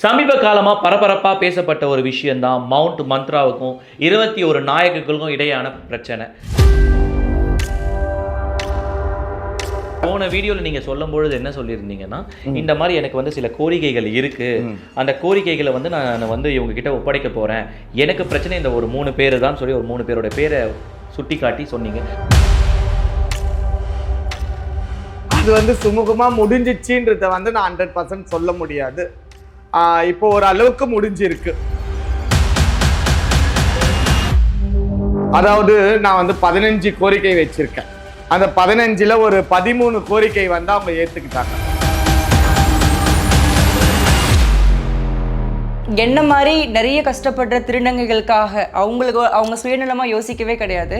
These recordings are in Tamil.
சமீப காலமாக பரபரப்பாக பேசப்பட்ட ஒரு விஷயம்தான் மவுண்ட் மந்த்ராவுக்கும் இருபத்தி ஒரு நாயகர்களுக்கும் இடையான பிரச்சனை. போன வீடியோவில் நீங்கள் சொல்லும் பொழுது என்ன சொல்லியிருந்தீங்கன்னா இந்த மாதிரி எனக்கு வந்து சில கோரிக்கைகள் இருக்கு. அந்த கோரிக்கைகளை வந்து நான் வந்து இவங்க கிட்ட ஒப்படைக்க போறேன். எனக்கு பிரச்சனை இந்த ஒரு மூணு பேர் தான் சொல்லி ஒரு மூணு பேரோட பேரை சுட்டி காட்டி சொன்னீங்க. அது வந்து சுமூகமா முடிஞ்சிச்சுன்றத வந்து நான் ஹண்ட்ரட் பர்சன்ட் சொல்ல முடியாது. இப்போ ஒரு அளவுக்கு முடிஞ்சிருக்கு. அதாவது நான் வந்து பதினஞ்சு கோரிக்கை வச்சிருக்கேன். அந்த பதினஞ்சுல ஒரு பதிமூணு கோரிக்கை வந்து அவங்க ஏத்துக்கிட்டாங்க. என்ன மாதிரி நிறைய கஷ்டப்படுற திருநங்கைகளுக்காக அவங்களுக்கு அவங்க சுயநலமா யோசிக்கவே கிடையாது.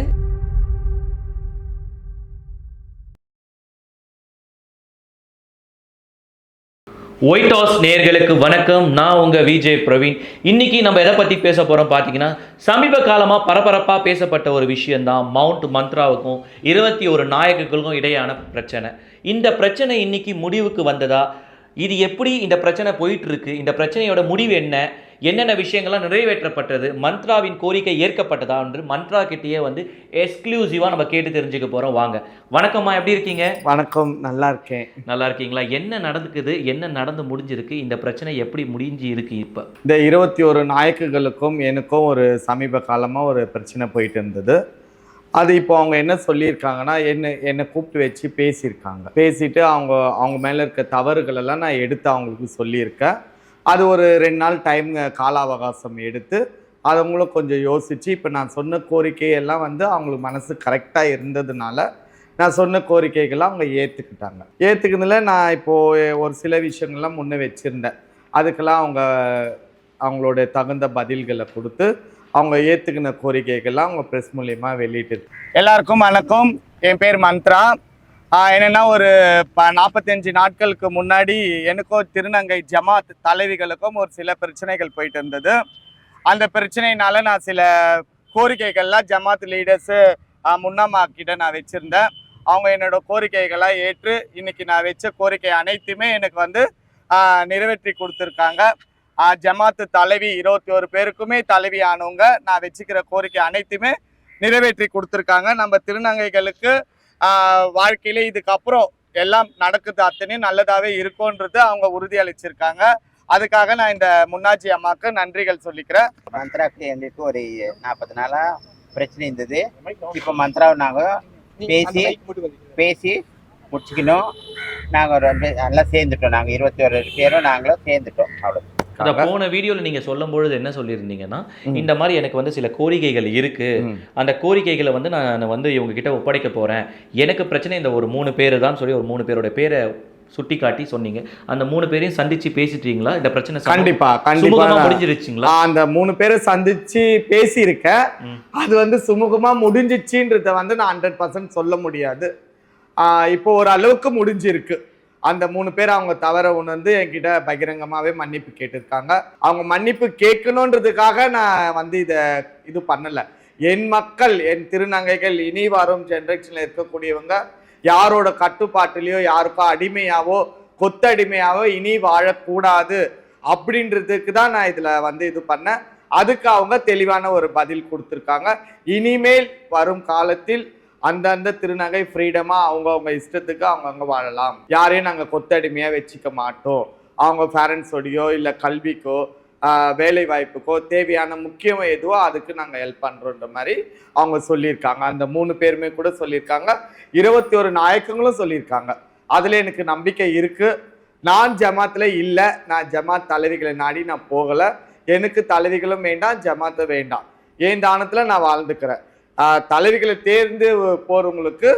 ஒயிட் ஹவுஸ் நேர்களுக்கு வணக்கம். நான் உங்கள் விஜய் பிரவீன். இன்னைக்கு நம்ம எதை பற்றி பேச போகிறோம் பார்த்தீங்கன்னா சமீப காலமாக பரபரப்பாக பேசப்பட்ட ஒரு விஷயந்தான் மவுண்ட் மந்த்ராவுக்கும் இருபத்தி ஒரு நாயகர்களுக்கும் இடையான பிரச்சனை. இந்த பிரச்சனை இன்னைக்கு முடிவுக்கு வந்ததா? இது எப்படி இந்த பிரச்சனை போயிட்டு இருக்கு? இந்த பிரச்சனையோட முடிவு என்ன? என்னென்ன விஷயங்கள்லாம் நிறைவேற்றப்பட்டது? மந்த்ராவின் கோரிக்கை ஏற்கப்பட்டதா? என்று மந்த்ரா கிட்டேயே வந்து எக்ஸ்க்ளூசிவாக நம்ம கேட்டு தெரிஞ்சுக்க போறோம். வாங்க. வணக்கம்மா எப்படி இருக்கீங்க? வணக்கம் நல்லா இருக்கேன். நல்லா இருக்கீங்களா? என்ன நடந்துக்குது? என்ன நடந்து முடிஞ்சிருக்கு? இந்த பிரச்சனை எப்படி முடிஞ்சு இருக்கு இப்போ? இந்த இருபத்தி ஒரு நாயக்குகளுக்கும் எனக்கும் ஒரு சமீப காலமாக ஒரு பிரச்சனை போயிட்டு இருந்தது. அது இப்போ அவங்க என்ன சொல்லியிருக்காங்கன்னா என்ன என்னை கூப்பிட்டு வச்சு பேசியிருக்காங்க. பேசிட்டு அவங்க அவங்க மேலே இருக்க தவறுகள் எல்லாம் நான் எடுத்து அவங்களுக்கு சொல்லியிருக்கேன். அது ஒரு ரெண்டு நாள் டைம் கால அவகாசம் எடுத்து அவங்களும் கொஞ்சம் யோசித்து இப்போ நான் சொன்ன கோரிக்கையெல்லாம் வந்து அவங்களுக்கு மனசு கரெக்டாக இருந்ததுனால நான் சொன்ன கோரிக்கைகள்லாம் அவங்க ஏற்றுக்கிட்டாங்க ஏற்றுக்கிறதுல நான் இப்போது ஒரு சில விஷயங்கள்லாம் முன்னே வச்சுருந்தேன். அதுக்கெல்லாம் அவங்க அவங்களோட தகுந்த பதில்களை கொடுத்து அவங்க ஏற்றுக்கின கோரிக்கைகள்லாம் அவங்க ப்ரெஸ் மூலியமா வெளியிட்டு எல்லாருக்கும் வணக்கம். என் பேர் மந்த்ரா. என்னன்னா ஒரு ப நாற்பத்தஞ்சு நாட்களுக்கு முன்னாடி எனக்கும் திருநங்கை ஜமாத் தலைவிகளுக்கும் ஒரு சில பிரச்சனைகள் போயிட்டு இருந்தது அந்த பிரச்சனையினால நான் சில கோரிக்கைகள்லாம் ஜமாத் லீடர்ஸு முன்னம்மா கிட்ட நான் வச்சுருந்தேன். அவங்க என்னோட கோரிக்கைகளை ஏற்று இன்னைக்கு நான் வச்ச கோரிக்கை அனைத்துமே எனக்கு வந்து நிறைவேற்றி கொடுத்துருக்காங்க. ஜமாத்து தலைவி இருபத்தி ஒரு பேருக்குமே தலைவி ஆனவங்க நான் வச்சுக்கிற கோரிக்கை அனைத்துமே நிறைவேற்றி கொடுத்துருக்காங்க. நம்ம திருநங்கைகளுக்கு வாழ்க்கையில இதுக்கப்புறம் எல்லாம் நடக்குது அத்தனையும் நல்லதாகவே இருக்கும்ன்றது அவங்க உறுதி அளிச்சிருக்காங்க அதுக்காக நான் இந்த முன்னாட்சி அம்மாவுக்கு நன்றிகள் சொல்லிக்கிறேன். மந்த்ராக்கு எங்களுக்கு ஒரு நாற்பது நாளாக பிரச்சனை இருந்தது. இப்போ மந்த்ராவை நாங்கள் பேசி பேசி முடிச்சுக்கணும். நாங்கள் ரெண்டு நல்லா சேர்ந்துட்டோம். நாங்கள் இருபத்தி ஒரு பேரும் நாங்களும் சேர்ந்துட்டோம். அவ்வளோ அந்த போன வீடியோல நீங்க சொல்லும் பொழுது என்ன சொல்லியிருந்தீங்கன்னா இந்த மாதிரி எனக்கு வந்து சில கோரிக்கைகள் இருக்கு. அந்த கோரிக்கைகளை வந்து நான் வந்து இவங்க கிட்ட ஒப்படைக்க போறேன். எனக்கு பிரச்சனை இந்த ஒரு மூணு பேர் தான் சொல்லி ஒரு மூணு பேரோட பேரை சுட்டி காட்டி சொன்னீங்க. அந்த மூணு பேரையும் சந்திச்சு பேசிட்டீங்களா? இந்த பிரச்சனை கண்டிப்பா கண்டிப்பா முடிஞ்சிருச்சுங்களா? அந்த மூணு பேரை சந்திச்சு பேசியிருக்கேன். அது வந்து சுமூகமா முடிஞ்சிச்சுன்றத வந்து நான் ஹண்ட்ரட் பர்சன்ட் சொல்ல முடியாது. இப்போ ஒரு அளவுக்கு முடிஞ்சிருக்கு. அந்த மூணு பேர் அவங்க தவற உணர்ந்து என்கிட்ட பகிரங்கமாகவே மன்னிப்பு கேட்டிருக்காங்க. அவங்க மன்னிப்பு கேட்கணுன்றதுக்காக நான் வந்து இதை இது பண்ணலை. என் மக்கள் என் திருநங்கைகள் இனி வரும் ஜென்ரேஷனில் இருக்கக்கூடியவங்க யாரோட கட்டுப்பாட்டிலையோ யாருக்கோ அடிமையாவோ கொத்தடிமையாவோ இனி வாழக்கூடாது அப்படின்றதுக்கு தான் நான் இதில் வந்து இது பண்ணேன். அதுக்கு அவங்க தெளிவான ஒரு பதில் கொடுத்துருக்காங்க. இனிமேல் வரும் காலத்தில் அந்தந்த திருநகை ஃப்ரீடமா அவங்கவுங்க இஷ்டத்துக்கு அவங்கவுங்க வாழலாம். யாரையும் நாங்கள் கொத்தடிமையா வச்சுக்க மாட்டோம். அவங்க பேரண்ட்ஸோடையோ இல்லை கல்விக்கோ வேலை வாய்ப்புக்கோ தேவையான முக்கியம் எதுவோ அதுக்கு நாங்கள் ஹெல்ப் பண்ணுறோன்ற மாதிரி அவங்க சொல்லியிருக்காங்க. அந்த மூணு பேருமே கூட சொல்லியிருக்காங்க. இருபத்தி ஒரு நாயக்கங்களும் சொல்லியிருக்காங்க. அதில் எனக்கு நம்பிக்கை இருக்குது நான் ஜமாத்தில் இல்லை. நான் ஜமாத் தலைவிகளை நாடி நான் போகலை. எனக்கு தலைவிகளும் வேண்டாம் ஜமாத்து வேண்டாம். என் தானத்தில் நான் வாழ்ந்துக்கிறேன். தலைவிகளை தேர்ந்து போகிறவங்களுக்கு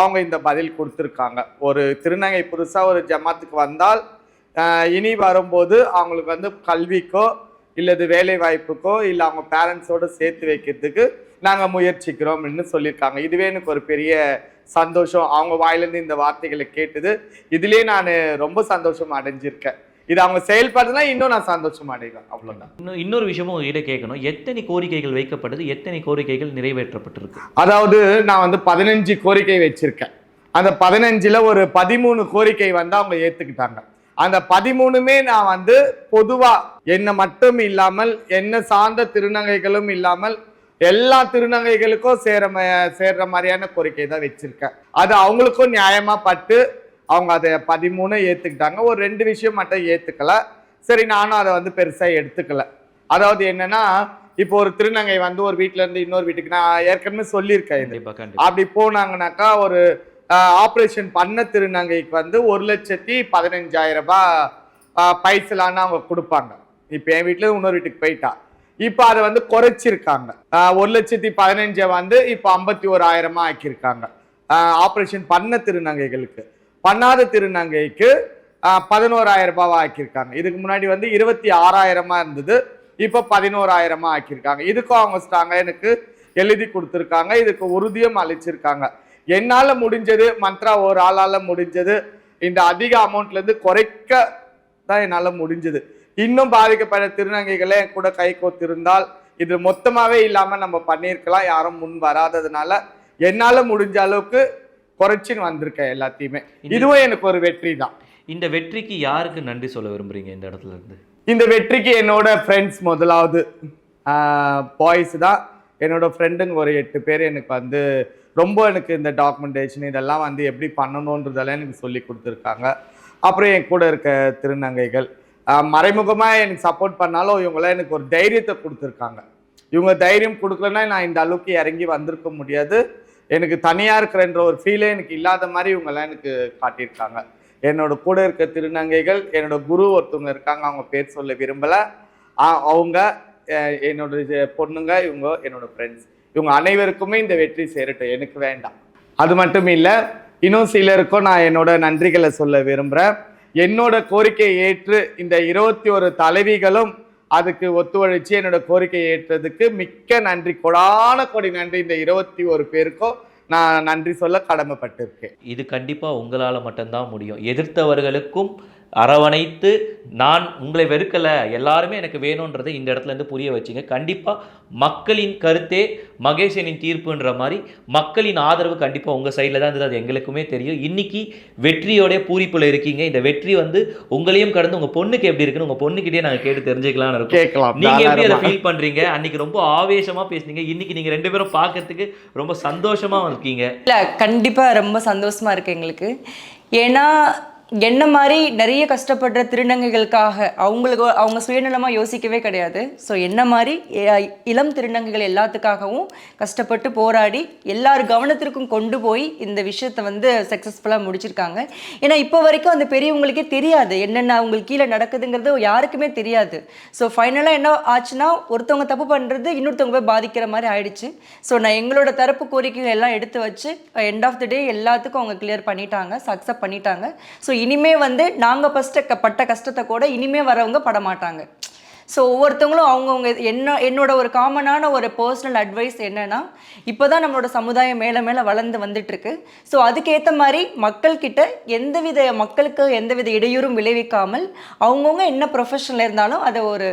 அவங்க இந்த பதில் கொடுத்துருக்காங்க. ஒரு திருநங்கை புதுசாக ஒரு ஜமாத்துக்கு வந்தால் இனி வரும்போது அவங்களுக்கு வந்து கல்விக்கோ இல்லது வேலை வாய்ப்புக்கோ இல்லை அவங்க பேரண்ட்ஸோடு சேர்த்து வைக்கிறதுக்கு நாங்கள் முயற்சிக்கிறோம்னு சொல்லியிருக்காங்க. இதுவே எனக்கு ஒரு பெரிய சந்தோஷம். அவங்க வாயிலேருந்து இந்த வார்த்தைகளை கேட்டது. இதுலேயே நான் ரொம்ப சந்தோஷம் அடைஞ்சிருக்கேன். இது அவங்க செயல்படுறதுனா இன்னும் நான் சந்தோஷம் அடைவேன். அவ்வளோதான் இன்னும் இன்னொரு விஷயமும் உங்ககிட்ட கேட்கணும். எத்தனை கோரிக்கைகள் வைக்கப்பட்டது எத்தனை கோரிக்கைகள் நிறைவேற்றப்பட்டிருக்கு? அதாவது நான் வந்து பதினஞ்சு கோரிக்கை வச்சிருக்கேன். அந்த பதினஞ்சுல ஒரு பதிமூணு கோரிக்கை வந்து அவங்க ஏத்துக்கிட்டாங்க. அந்த பதிமூணுமே நான் வந்து பொதுவா என்ன மட்டும் இல்லாமல் என்ன சார்ந்த திருநங்கைகளும் இல்லாமல் எல்லா திருநங்கைகளுக்கும் சேர சேர்ற மாதிரியான கோரிக்கை தான் வச்சிருக்கேன். அது அவங்களுக்கும் நியாயமா பட்டு அவங்க அதை பதிமூணு ஏத்துக்கிட்டாங்க. ஒரு ரெண்டு விஷயம் மட்டும் ஏத்துக்கல. சரி நானும் அதை வந்து பெருசா எடுத்துக்கல. அதாவது என்னன்னா இப்போ ஒரு திருநங்கை வந்து ஒரு வீட்ல இருந்து இன்னொரு வீட்டுக்கு நான் ஏற்கனவே சொல்லியிருக்கேன் இது. அப்படி போனாங்கனாக்கா ஒரு ஆப்ரேஷன் பண்ண திருநங்கைக்கு வந்து ஒரு லட்சத்தி பதினஞ்சாயிரம் ரூபாய் பைசலான்னு அவங்க கொடுப்பாங்க. இப்போ என் வீட்டுல இன்னொரு வீட்டுக்கு போயிட்டா. இப்போ அதை வந்து குறைச்சிருக்காங்க. ஒரு லட்சத்தி பதினஞ்சை வந்து இப்போ ஐம்பத்தி ஓராயிரமா ஆக்கியிருக்காங்க. ஆப்ரேஷன் பண்ண திருநங்கைகளுக்கு. பண்ணாத திருநங்கைக்கு பதினோராயிரம் ரூபாவா ஆக்கியிருக்காங்க. இதுக்கு முன்னாடி வந்து இருபத்தி ஆறாயிரமா இருந்தது இப்போ பதினோராயிரமா ஆக்கியிருக்காங்க. இதுக்கும் அவங்க ஸ்ட்ராங்கா எனக்கு எழுதி கொடுத்துருக்காங்க இதுக்கு உறுதியும் அளிச்சிருக்காங்க. என்னால் முடிஞ்சது மந்த்ரா ஒரு ஆளால் முடிஞ்சது இந்த அதிக அமௌண்ட்லேருந்து குறைக்க தான் என்னால் முடிஞ்சது. இன்னும் பாதிக்கப்பட்ட திருநங்கைகளே கூட கை கோத்திருந்தால் இது மொத்தமாகவே இல்லாமல் நம்ம பண்ணியிருக்கலாம் யாரும் முன் வராததுனால. என்னால் முடிஞ்ச அளவுக்கு குறைச்சின்னு வந்திருக்கேன் எல்லாத்தையுமே. இதுவும் எனக்கு ஒரு வெற்றி தான் இந்த வெற்றிக்கு யாருக்கு நன்றி சொல்ல விரும்புறீங்க இந்த இடத்துல இருந்து? இந்த வெற்றிக்கு என்னோட ஃப்ரெண்ட்ஸ் முதலாவது பாய்ஸ் தான். என்னோட ஃப்ரெண்டுங்க ஒரு எட்டு பேர் எனக்கு வந்து ரொம்ப எனக்கு இந்த டாக்குமெண்டேஷன் இதெல்லாம் வந்து எப்படி பண்ணணுன்றதெல்லாம் எனக்கு சொல்லி கொடுத்துருக்காங்க. அப்புறம் என் கூட இருக்க திருநங்கைகள். மறைமுகமாக எனக்கு சப்போர்ட் பண்ணாலும் இவங்களாம் எனக்கு ஒரு தைரியத்தை கொடுத்துருக்காங்க. இவங்க தைரியம் கொடுக்கலன்னா நான் இந்த அளவுக்கு இறங்கி வந்திருக்க முடியாது. எனக்கு தனியாக இருக்கிறன்ற ஒரு ஃபீலே எனக்கு இல்லாத மாதிரி இவங்கெல்லாம் எனக்கு காட்டியிருக்காங்க. என்னோட கூட இருக்க திருநங்கைகள் என்னோட குரு ஒருத்தவங்க இருக்காங்க அவங்க பேர் சொல்ல விரும்பலை. அவங்க என்னோட இது பொண்ணுங்க இவங்க என்னோட ஃப்ரெண்ட்ஸ் இவங்க அனைவருக்குமே இந்த வெற்றி சேரட்டும். எனக்கு வேண்டாம். அது மட்டும் இல்லை இன்னும் சிலருக்கும் நான் என்னோட நன்றிகளை சொல்ல விரும்புகிறேன் என்னோட கோரிக்கையை ஏற்று இந்த இருபத்தி ஒரு தலைவிகளும் அதுக்கு ஒத்துழைச்சி என்னோட கோரிக்கையை ஏற்றதுக்கு மிக்க நன்றி கொடான கொடி நன்றி இந்த இருபத்தி ஒரு பேருக்கும் நான் நன்றி சொல்ல கடமைப்பட்டிருக்கேன். இது கண்டிப்பாக உங்களால் மட்டும்தான் முடியும். எதிர்த்தவர்களுக்கும் அரவணைத்து நான் உங்களை வெறுக்கல எல்லாருமே எனக்கு வேணுன்றதை இந்த இடத்துல இருந்து புரிய வச்சிங்க. கண்டிப்பா மக்களின் கருத்தே மகேசனின் தீர்ப்புன்ற மாதிரி மக்களின் ஆதரவு கண்டிப்பா உங்க சைடில் தான் இருந்தது. அது எங்களுக்குமே தெரியும். இன்னைக்கு வெற்றியோட பூரிப்புல இருக்கீங்க. இந்த வெற்றி வந்து உங்களையும் கடந்து உங்க பொண்ணுக்கு எப்படி இருக்குன்னு உங்க பொண்ணுக்கிட்டே நாங்க கேட்டு தெரிஞ்சுக்கலாம்னு இருக்கோம். கேட்கலாம். நீங்க எப்படி அதை. ஃபீல் பண்றீங்க? அன்னைக்கு ரொம்ப ஆவேசமா பேசுனீங்க. இன்னைக்கு நீங்க ரெண்டு பேரும் பார்க்கறதுக்கு ரொம்ப சந்தோஷமா இருக்கீங்க. இல்லை கண்டிப்பாக ரொம்ப சந்தோஷமா இருக்கு எங்களுக்கு. ஏன்னா என்ன மாதிரி நிறைய கஷ்டப்படுற திருநங்கைகளுக்காக அவங்களுக்கு அவங்க சுயநலமாக யோசிக்கவே கிடையாது. ஸோ என்ன மாதிரி இளம் திருநங்கைகள் எல்லாத்துக்காகவும் கஷ்டப்பட்டு போராடி எல்லார் கவனத்திற்கும் கொண்டு போய் இந்த விஷயத்தை வந்து சக்ஸஸ்ஃபுல்லாக முடிச்சிருக்காங்க. ஏன்னா இப்போ வரைக்கும் அந்த பெரியவங்களுக்கே தெரியாது என்னென்ன அவங்களுக்கு கீழே நடக்குதுங்கிறது யாருக்குமே தெரியாது. ஸோ ஃபைனலாக என்ன ஆச்சுன்னா ஒருத்தவங்க தப்பு பண்ணுறது இன்னொருத்தவங்க போய் பாதிக்கிற மாதிரி ஆயிடுச்சு. ஸோ நான் எங்களோட தரப்பு கோரிக்கைகள் எல்லாம் எடுத்து வச்சு எண்ட் ஆஃப் த டே எல்லாத்துக்கும் அவங்க கிளியர் பண்ணிட்டாங்க சக்ஸஸ் பண்ணிட்டாங்க. ஸோ இனிமே வந்து நாங்கள் ஃபஸ்ட்டு பட்ட கஷ்டத்தை கூட இனிமே வரவங்க பட மாட்டாங்க ஸோ ஒவ்வொருத்தவங்களும் அவங்கவுங்க என்ன என்னோட ஒரு காமனான ஒரு பர்சனல் அட்வைஸ் என்னன்னா இப்போ தான் நம்மளோட சமுதாயம் மேலே மேலே வளர்ந்து வந்துட்டுருக்கு. ஸோ அதுக்கேற்ற மாதிரி மக்கள்கிட்ட எந்தவித மக்களுக்கு எந்தவித இடையூறும் விளைவிக்காமல் அவங்கவுங்க என்ன ப்ரொஃபஷனில் இருந்தாலும் அதை ஒரு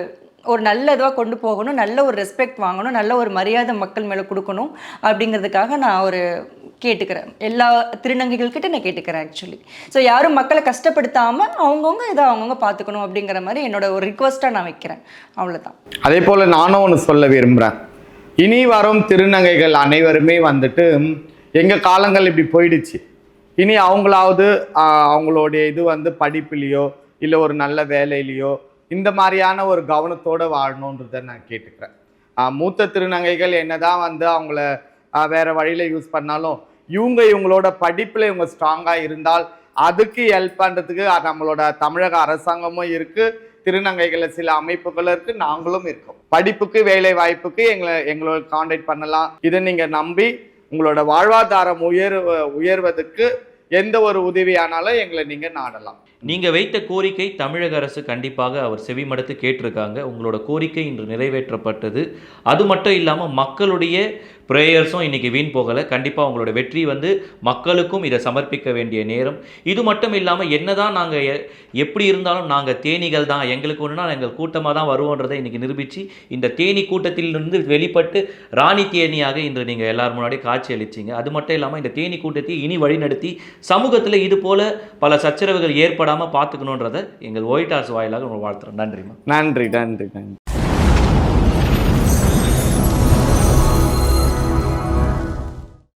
ஒரு நல்ல இதுவாக கொண்டு போகணும் நல்ல ஒரு ரெஸ்பெக்ட் வாங்கணும் நல்ல ஒரு மரியாதை மக்கள் மேலே கொடுக்கணும் அப்படிங்கிறதுக்காக நான் ஒரு கேட்டுக்கிறேன். எல்லா திருநங்கைகள்கிட்ட நான் கேட்டுக்கிறேன் ஆக்சுவலி ஸோ யாரும் மக்களை கஷ்டப்படுத்தாமல் அவங்கவுங்க இதை அவங்கவுங்க பார்த்துக்கணும் அப்படிங்கிற மாதிரி என்னோட ஒரு ரிக்வஸ்ட்டாக நான் வைக்கிறேன். அவ்வளோதான் அதே போல் நானும் ஒன்று சொல்ல விரும்புகிறேன் இனி வரும் திருநங்கைகள் அனைவருமே வந்துட்டு எங்கள் காலங்கள் இப்படி போயிடுச்சு. இனி அவங்களாவது அவங்களுடைய இது வந்து படிப்புலேயோ இல்லை ஒரு நல்ல வேலையிலையோ இந்த மாதிரியான ஒரு கவனத்தோடு வாழணுன்றதை நான் கேட்டுக்கிறேன். மூத்த திருநங்கைகள் என்னதான் வந்து அவங்கள வேற வழியில் யூஸ் பண்ணாலும் இவங்க இவங்களோட படிப்பில் இவங்க ஸ்ட்ராங்காக இருந்தால் அதுக்கு ஹெல்ப் பண்ணுறதுக்கு நம்மளோட தமிழக அரசாங்கமும் இருக்குது திருநங்கைகளில் சில அமைப்புகள் இருக்குது நாங்களும் இருக்கோம். படிப்புக்கு வேலை வாய்ப்புக்கு எங்களை எங்களோட காண்டாக்ட் பண்ணலாம். இதை நீங்கள் நம்பி உங்களோட வாழ்வாதாரம் உயர் உயர்வதற்கு எந்த ஒரு உதவியானாலும் எங்களை நீங்க நாடலாம். நீங்க வைத்த கோரிக்கை தமிழக அரசு கண்டிப்பாக அவர் செவிமடுத்து கேட்டிருக்காங்க. உங்களோட கோரிக்கை இன்று நிறைவேற்றப்பட்டது. அது மட்டும் இல்லாமல் மக்களுடைய ப்ரேயர்ஸும் இன்னைக்கு வீண் போகலை. கண்டிப்பாக உங்களோட வெற்றி வந்து மக்களுக்கும் இதை சமர்ப்பிக்க வேண்டிய நேரம். இது மட்டும் இல்லாமல் என்னதான் நாங்கள் எ- எப்படி இருந்தாலும் நாங்கள் தேனிகள் தான். எங்களுக்கு ஒன்றுனா எங்கள் கூட்டமாக தான் வருவோன்றதை இன்னைக்கு நிரூபித்து இந்த தேனி கூட்டத்திலிருந்து வெளிப்பட்டு ராணி தேனியாக இன்று நீங்கள் எல்லார் முன்னாடி காட்சி அளிச்சிங்க. அது மட்டும் இல்லாமல் இந்த தேனி கூட்டத்தை இனி வழிநடத்தி சமூகத்தில் இது போல பல சச்சரவுகள் ஏற்படாமல் பார்த்துக்கணுன்றதை எங்கள் ஒயிட் ஹார்ஸ் வாயிலாக உங்களை வாழ்த்துறோம். நன்றிம்மா. நன்றி நன்றி நன்றி.